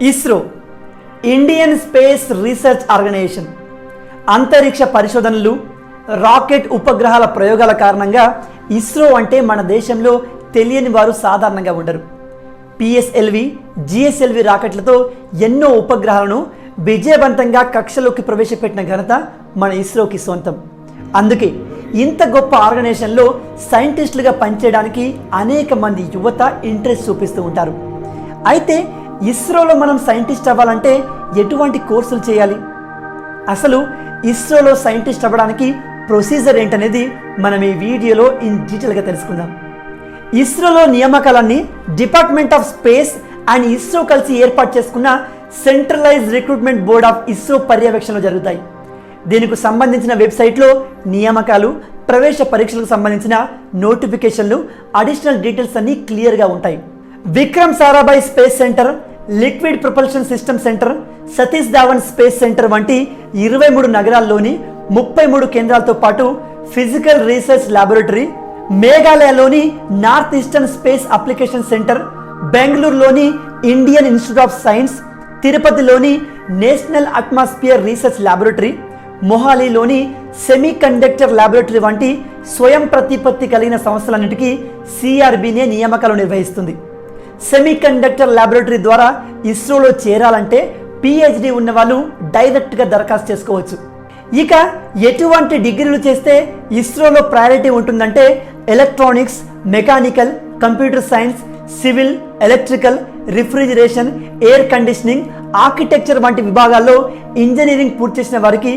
ISRO Indian space research organisation అంతరిక్ష పరిశోధనలు rocket ఉపగ్రహాల ప్రయోగాల కారణంగా ఇస్రో అంటే మన దేశంలో తెలియని వారు సాధారణంగా ఉండరు. పిఎస్ఎల్వి జిఎస్ఎల్వి రాకెట్లతో ఎన్నో ఉపగ్రహాలను విజయవంతంగా కక్షలోకి ప్రవేశపెట్టిన ఘనత మన ఇస్రోకి సొంతం. అందుకే ఇంత గొప్ప ఆర్గనైజేషన్లో సైంటిస్టులుగా పనిచేయడానికి అనేక మంది యువత ఇంట్రెస్ట్ చూపిస్తూ ఉంటారు. అయితే ఇస్రోలో మనం సైంటిస్ట్ అవ్వాలంటే ఎటువంటి కోర్సులు చేయాలి? అసలు ఇస్రోలో సైంటిస్ట్ అవ్వడానికి ప్రొసీజర్ ఏంటనేది మనం ఈ వీడియోలో ఇన్ డీటెయిల్గా తెలుసుకుందాం. ఇస్రోలో నియామకాలన్నీ department of space and ISRO కలిసి ఏర్పాటు చేసుకున్న centralised recruitment board of ISRO పర్యవేక్షణలో జరుగుతాయి. దీనికి సంబంధించిన వెబ్సైట్లో నియామకాలు ప్రవేశ పరీక్షలకు సంబంధించిన నోటిఫికేషన్లు అడిషనల్ డీటెయిల్స్ అన్నీ క్లియర్గా ఉంటాయి. Vikram Sarabhai space centre liquid propulsion system centre Satish Dhawan space centre వంటి ఇరవై మూడు నగరాల్లోని ముప్పై మూడు కేంద్రాలతో పాటు physical research laboratory మేఘాలయలోని north eastern space application centre బెంగళూరులోని ఇండియన్ ఇన్స్టిట్యూట్ ఆఫ్ సైన్స్ తిరుపతిలోని నేషనల్ అట్మాస్ఫియర్ రీసెర్చ్ ల్యాబొరేటరీ మొహాలీలోని సెమీ కండక్టర్ ల్యాబొరేటరీ వంటి స్వయం ప్రతిపత్తి కలిగిన సంస్థలన్నిటికీ సిఆర్బినే నియామకాలు నిర్వహిస్తుంది. సెమీ కండక్టర్ ల్యాబొరేటరీ ద్వారా ఇస్రోలో చేరాలంటే పిహెచ్డి ఉన్న వాళ్ళు డైరెక్ట్గా దరఖాస్తు చేసుకోవచ్చు. ఇక ఎటువంటి డిగ్రీలు చేస్తే ఇస్రోలో ప్రయారిటీ ఉంటుందంటే electronics mechanical computer science civil electrical refrigeration air conditioning architecture వంటి విభాగాల్లో ఇంజనీరింగ్ పూర్తి చేసిన వారికి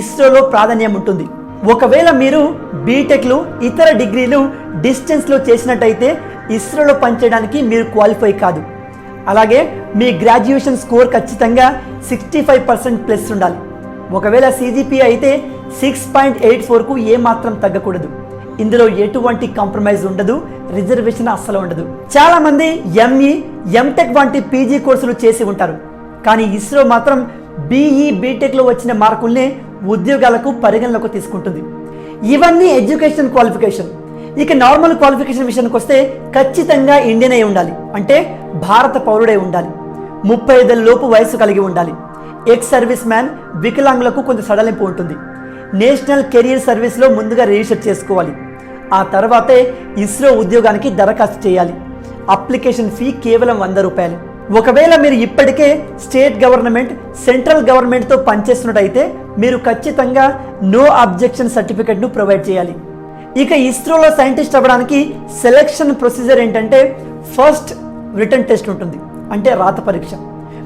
ఇస్రోలో ప్రాధాన్యం ఉంటుంది. ఒకవేళ మీరు బీటెక్లు ఇతర డిగ్రీలు డిస్టెన్స్లో చేసినట్టయితే ఇస్రోలో పనిచేయడానికి మీరు క్వాలిఫై కాదు. అలాగే మీ గ్రాడ్యుయేషన్ స్కోర్ ఖచ్చితంగా సిక్స్టీ ఫైవ్ పర్సెంట్ ప్లస్ ఉండాలి. ఒకవేళ సీజీపీ అయితే సిక్స్ పాయింట్ ఎయిట్ ఫోర్కు ఏమాత్రం తగ్గకూడదు. ఇందులో ఎటువంటి కాంప్రమైజ్ ఉండదు రిజర్వేషన్ అస్సలు ఉండదు. చాలామంది ఎంఈ ఎంటెక్ వంటి పీజీ కోర్సులు చేసి ఉంటారు. కానీ ఇస్రో మాత్రం బీఈ బీటెక్లో వచ్చిన మార్కుల్నే ఉద్యోగాలకు పరిగణలోకి తీసుకుంటుంది. ఇవన్నీ ఎడ్యుకేషన్ క్వాలిఫికేషన్ ఇక నార్మల్ క్వాలిఫికేషన్ విషయానికి వస్తే ఖచ్చితంగా ఇండియన్ అయి ఉండాలి. అంటే భారత పౌరుడై ఉండాలి. ముప్పై ఐదేళ్ళ లోపు వయసు కలిగి ఉండాలి. ఎక్స్ సర్వీస్ మ్యాన్ వికలాంగులకు కొంత సడలింపు ఉంటుంది. నేషనల్ కెరీర్ సర్వీస్లో ముందుగా రిజిస్టర్ చేసుకోవాలి. ఆ తర్వాతే ఇస్రో ఉద్యోగానికి దరఖాస్తు చేయాలి. అప్లికేషన్ ఫీ కేవలం వంద రూపాయలు. ఒకవేళ మీరు ఇప్పటికే స్టేట్ గవర్నమెంట్ సెంట్రల్ గవర్నమెంట్తో పనిచేస్తున్నట్టయితే మీరు ఖచ్చితంగా నో అబ్జెక్షన్ సర్టిఫికెట్ను ప్రొవైడ్ చేయాలి. ఇక ఇస్రోలో సైంటిస్ట్ అవ్వడానికి సెలెక్షన్ ప్రొసీజర్ ఏంటంటే ఫస్ట్ రిటర్న్ టెస్ట్ ఉంటుంది. అంటే రాత పరీక్ష.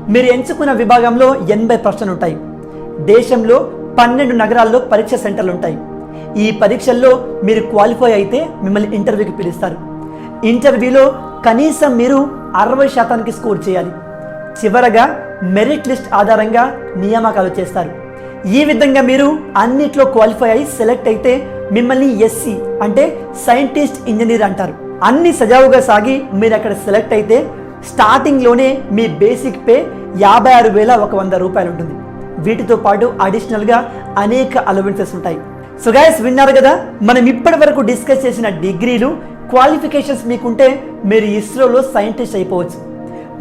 మీరు ఎంచుకున్న విభాగంలో ఎనభై ప్రశ్నలు ఉంటాయి. దేశంలో పన్నెండు నగరాల్లో పరీక్ష సెంటర్లు ఉంటాయి. ఈ పరీక్షల్లో మీరు క్వాలిఫై అయితే మిమ్మల్ని ఇంటర్వ్యూకి పిలుస్తారు. ఇంటర్వ్యూలో కనీసం మీరు అరవై శాతానికి స్కోర్ చేయాలి. చివరగా మెరిట్ లిస్ట్ ఆధారంగా నియామకాలు చేస్తారు. ఈ విధంగా మీరు అన్నిట్లో క్వాలిఫై అయి సెలెక్ట్ అయితే మిమ్మల్ని ఎస్సీ అంటే సైంటిస్ట్ ఇంజనీర్ అంటారు. అన్ని సజావుగా సాగి మీరు అక్కడ సెలెక్ట్ అయితే స్టార్టింగ్లోనే మీ బేసిక్ పే యాభై ఆరు వేల ఒక వంద రూపాయలు ఉంటుంది. వీటితో పాటు అడిషనల్గా అనేక అలవెన్సెస్ ఉంటాయి. సో విన్నారు కదా మనం ఇప్పటి వరకు డిస్కస్ చేసిన డిగ్రీలు క్వాలిఫికేషన్స్ మీకుంటే మీరు ఇస్రోలో సైంటిస్ట్ అయిపోవచ్చు.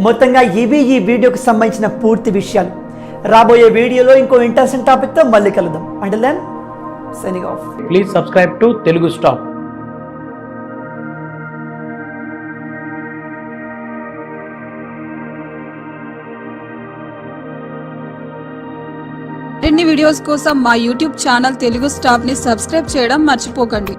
మొత్తంగా ఇవి ఈ వీడియోకి సంబంధించిన పూర్తి విషయాలు. రాబోయే వీడియోలో ఇంకో ఇంట్రెస్టింగ్ టాపిక్తో మళ్ళీ కలుద్దాం. అంటే then signing off please subscribe to Telugu Stop మరిన్ని వీడియోస్ కోసం మా యూట్యూబ్ ఛానల్ తెలుగు స్టాప్ని సబ్స్క్రైబ్ చేయడం మర్చిపోకండి.